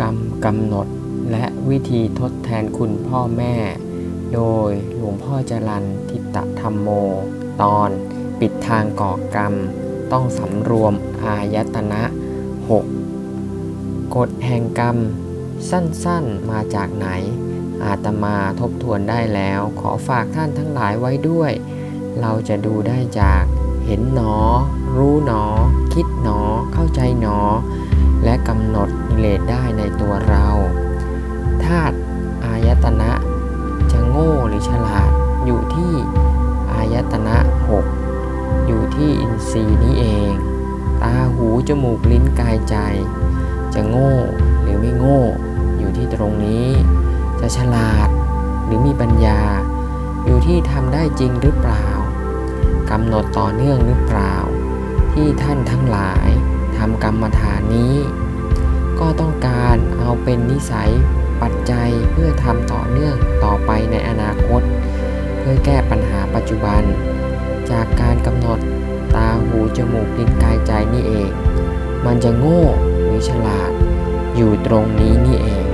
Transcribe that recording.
กรรมกำหนดและวิธีทดแทนคุณพ่อแม่ โดยหลวงพ่อจรันทิตธรรมโม ตอนปิดทางก่อกรรม ต้องสำรวมอายตนะ 6 กฎแห่งกรรม สั้นๆมาจากไหน อาตมาทบทวนได้แล้ว ขอฝากท่านทั้งหลายไว้ด้วย เราจะดูได้จาก เห็นหนอ รู้หนอ คิดหนอ หนดกิเลสได้ในตัวเราธาตุอายตนะจะโง่หรือฉลาดอยู่ที่อายตนะ 6 อยู่ที่อินทรีย์นี้เอง ตาหูจมูกลิ้นกายใจ จะโง่หรือไม่โง่อยู่ที่ตรงนี้ จะฉลาดหรือมีปัญญา อยู่ที่ทำได้จริงหรือเปล่ากำหนดต่อเนื่องหรือเปล่า ที่ท่านทั้งหลายทำกรรมฐานนี้ ก็ต้องการเอาเป็นนิสัยปัจจัยเพื่อทำต่อเนื่องต่อไปในอนาคต เพื่อแก้ปัญหาปัจจุบัน จากการกำหนดตาหูจมูกลิ้นกายใจนี่เอง มันจะโง่หรือฉลาด อยู่ตรงนี้นี่เอง